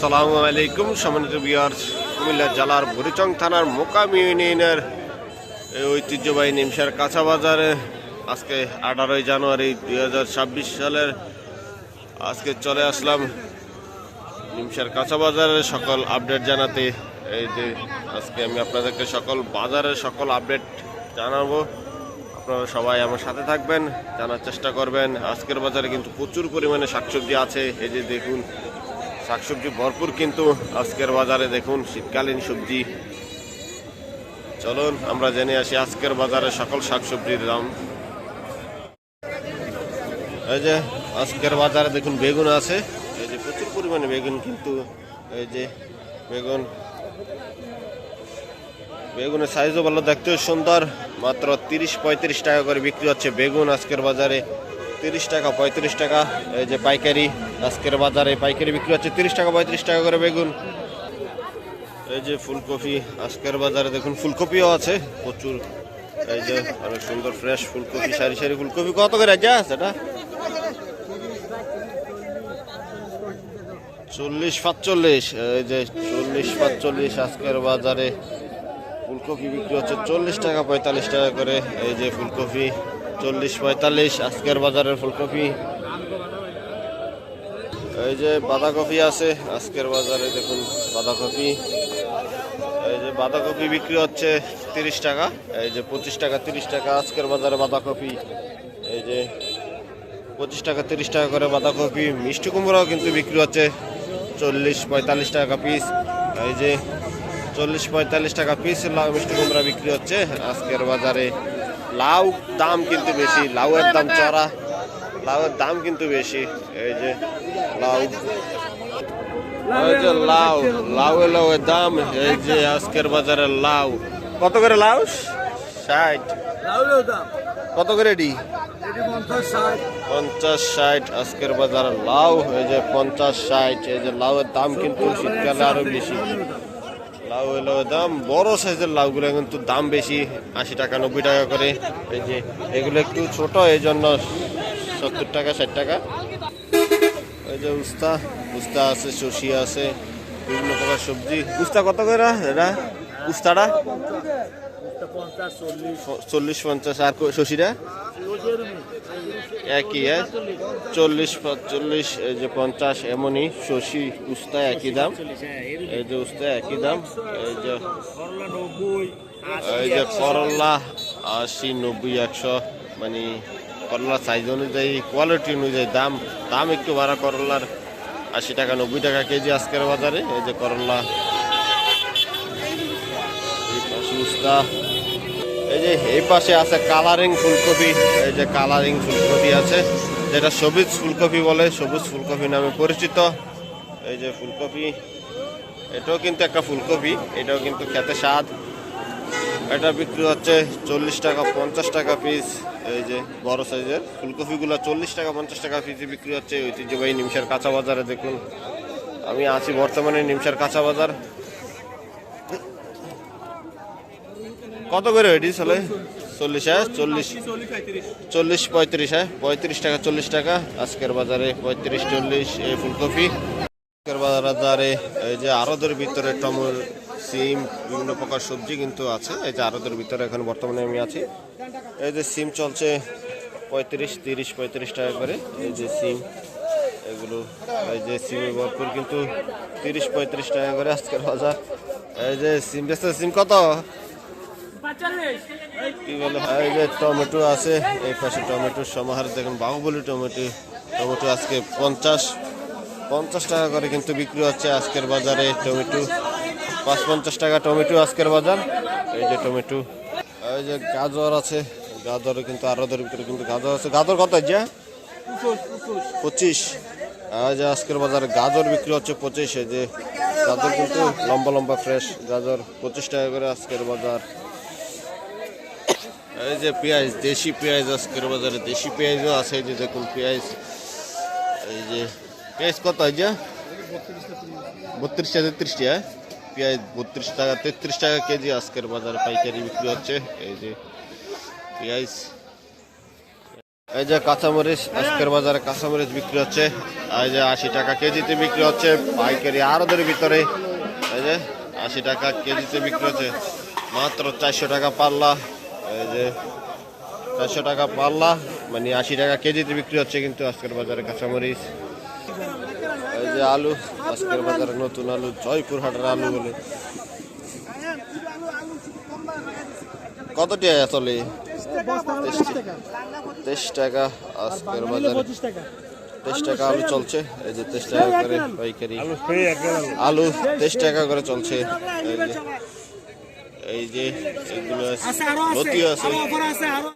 আসসালামু আলাইকুম, সম্মানিত বিয়ার কুমিল্লা জেলার বুড়িচং থানার মোকাম ইউনিয়নের ঐতিহ্যবাহী নিমসার কাঁচা বাজারে আজকে আঠারোই জানুয়ারি দুই হাজার ছাব্বিশ সালের আজকে চলে আসলাম নিমসার কাঁচা বাজারের সকল আপডেট জানাতে এই যে আজকে আমি আপনাদেরকে সকল বাজারের সকল আপডেট জানাব। আপনারা সবাই আমার সাথে থাকবেন, জানার চেষ্টা করবেন। আজকের বাজারে কিন্তু প্রচুর পরিমাণে শাকসবজি আছে, এই যে দেখুন শাকসবজি ভরপুর, কিন্তু আজকের বাজারে দেখুন, শীতকালীন সবজি। চলুন, আমরা জেনে আসি আজকের বাজারে সকল শাকসবজির দাম। এই যে, আজকের বাজারে দেখুন, বেগুন আছে। এই যে, প্রচুর পরিমাণে বেগুন, কিন্তু এই যে, বেগুন। বেগুনের সাইজও ভালো, দেখতেও সুন্দর। মাত্র তিরিশ পঁয়ত্রিশ টাকা করে বিক্রি হচ্ছে বেগুন আজকের বাজারে। তিরিশ টাকা, পঁয়ত্রিশ টাকা। এই যে পাইকারি, আজকের বাজারে পাইকারি বিক্রি হচ্ছে তিরিশ টাকা, পঁয়ত্রিশ টাকা করে বেগুন। এই যে ফুলকপি, আজকের বাজারে দেখুন ফুলকপিও আছে, প্রচুর। এই যে অনেক সুন্দর ফ্রেশ ফুলকপি, সারি সারি ফুলকপি। কত করে যা সেটা? চল্লিশ পাঁচচল্লিশ এই যে চল্লিশ পাঁচচল্লিশ আজকের বাজারে। ফুলকপি বিক্রি হচ্ছে চল্লিশ টাকা, পঁয়তাল্লিশ টাকা করে। এই যে ফুলকপি চল্লিশ পঁয়তাল্লিশ, আজকের বাজারের ফুলকপি। এই যে বাঁধাকপি আছে, আজকের বাজারে দেখুন বাঁধাকপি। এই যে বাঁধাকপি বিক্রি হচ্ছে তিরিশ টাকা, এই যে পঁচিশ টাকা তিরিশ টাকা, আজকের বাজারে বাঁধাকপি। এই যে পঁচিশ টাকা তিরিশ টাকা করে বাঁধাকপি, মিষ্টি কুমড়াও কিন্তু বিক্রি হচ্ছে চল্লিশ পঁয়তাল্লিশ টাকা পিস এই যে চল্লিশ পঁয়তাল্লিশ টাকা পিস মিষ্টি কুমড়া বিক্রি হচ্ছে আজকের বাজারে। লাউ দাম কিন্তু বেশি লাউয়ের দাম চড়া লাউয়ের দাম কিন্তু বেশি এই যে লাউ। এই যে লাউ লাউ লাউয়ের দাম এই যে আজকের বাজারে লাউ। কত করে লাউ? ষাট। কত করে ডি এটি পঞ্চাশ ষাট। পঞ্চাশ ষাট আজকের বাজারে লাউ এই যে পঞ্চাশ ষাট এই যে লাউয়ের দাম কিন্তু শীতকালে আরও বেশি। লাউ এলো দাম বড় সাইজের লাউগুলো কিন্তু দাম বেশি, আশি টাকা, নব্বই টাকা করে। এই যে, এগুলো একটু ছোট এই জন্য সত্তর টাকা, ষাট টাকা। এই যে উস্তা উস্তা আছে শসি আছে, বিভিন্ন প্রকার সবজি। উস্তা কত করে এটা উস্তাটা? চল্লিশ পঞ্চাশ। আর কো- একই হ্যাঁ? চল্লিশ চল্লিশ, এই যে পঞ্চাশ, এমনই শশি উস্তা একই দাম। এই যে উস্তা একই দাম, এই যে এই যে করলা আশি, নব্বই, একশো মানে করলা সাইজ অনুযায়ী কোয়ালিটি অনুযায়ী দাম দাম একটু বাড়া করলার আশি টাকা, নব্বই টাকা কেজি আজকের বাজারে, এই যে করলা। উস্তা। এই যে এই পাশে আছে কালারিং ফুলকপি, এই যে কালারিং ফুলকপি আছে, যেটা সবুজ ফুলকপি বলে, সবুজ ফুলকপি নামে পরিচিত। এই যে ফুলকপি, এটাও কিন্তু একটা ফুলকপি, এটাও কিন্তু খেতে স্বাদ। এটা বিক্রি হচ্ছে চল্লিশ টাকা, পঞ্চাশ টাকা পিস এই যে বড় সাইজের। ফুলকপিগুলো চল্লিশ টাকা, পঞ্চাশ টাকা পিসে বিক্রি হচ্ছে। ঐতিহ্যবাহী নিমসার কাঁচা বাজারে দেখুন। আমি আছি বর্তমানে নিমসার কাঁচা বাজার। কত করে এটি চলে? চল্লিশ হ্যাঁ? চল্লিশ। চল্লিশ, পঁয়ত্রিশ হ্যাঁ? পঁয়ত্রিশ টাকা, চল্লিশ টাকা। আজকের বাজারে পঁয়ত্রিশ, চল্লিশ, এই ফুলকপি। আজকের বাজারে এই যে আরদের ভিতরে টমর সিম, বিভিন্ন প্রকার সবজি কিন্তু আছে। এই যে আরদের ভিতরে এখন বর্তমানে আমি আছি। এই যে সিম চলছে পঁয়ত্রিশ, তিরিশ, পঁয়ত্রিশ টাকা করে। এই যে সিম, এগুলো, এই যে সিমে ভরপুর কিন্তু তিরিশ, পঁয়ত্রিশ টাকা করে আজকের বাজার। এই যে সিম বেচতে সিম কত? কি বলে টমেটো আছে। এই পাশে টমেটোর সমাহার, দেখুন, বাহুবলী টমেটো। টমেটো আজকে পঞ্চাশ পঞ্চাশ টাকা করে কিন্তু বিক্রি হচ্ছে আজকের বাজারে টমেটো। পাঁচ পঞ্চাশ টাকা টমেটো আজকের বাজার। এই যে টমেটো। এই যে গাজর আছে, গাজর কিন্তু আরোদের ভিতরে কিন্তু গাজর আছে। গাজর কত যা পঁচিশ। এই যে আজকের বাজারে গাজর বিক্রি হচ্ছে পঁচিশ। এই যে গাজর কিন্তু লম্বা লম্বা ফ্রেশ গাজর। পঁচিশ টাকা করে আজকের বাজার। এই যে পেঁয়াজ, দেশি পেঁয়াজ আজকের বাজারে, দেশি পেঁয়াজও আছে এই যে দেখুন পেঁয়াজ। এই যে, পেঁয়াজ কত এই যে? বত্রিশ টাকা তেত্রিশ টাকা পেঁয়াজ বত্রিশ টাকা, তেত্রিশ টাকা কেজি আজকের বাজারে পাইকারি বিক্রি হচ্ছে। এই যে, পেঁয়াজ। এই যে কাঁচামরিচ, আজকের বাজারে কাঁচামরিচ বিক্রি হচ্ছে। এই যে আশি টাকা কেজিতে বিক্রি হচ্ছে, পাইকারি আরদের ভিতরে। এই যে, আশি টাকা কেজিতে বিক্রি হচ্ছে। মাত্র চারশো টাকা পাল্লা। এই যে চারশো টাকা পাল্লা মানে আশি টাকা কেজিতে বিক্রি হচ্ছে কিন্তু আজকের বাজারে কাঁচামরিচ। এই যে আলু, আজকের বাজারে নতুন আলু জয়পুর হাটের আলু বলে। কত টাকা চলে তেইশ টাকা আজকের বাজারে। তেইশ টাকা আলু চলছে, এই যে তেইশ টাকা করে পাইকারি। আলু তেইশ টাকা করে চলছে। এই যে এগুলো আছে আরও আছে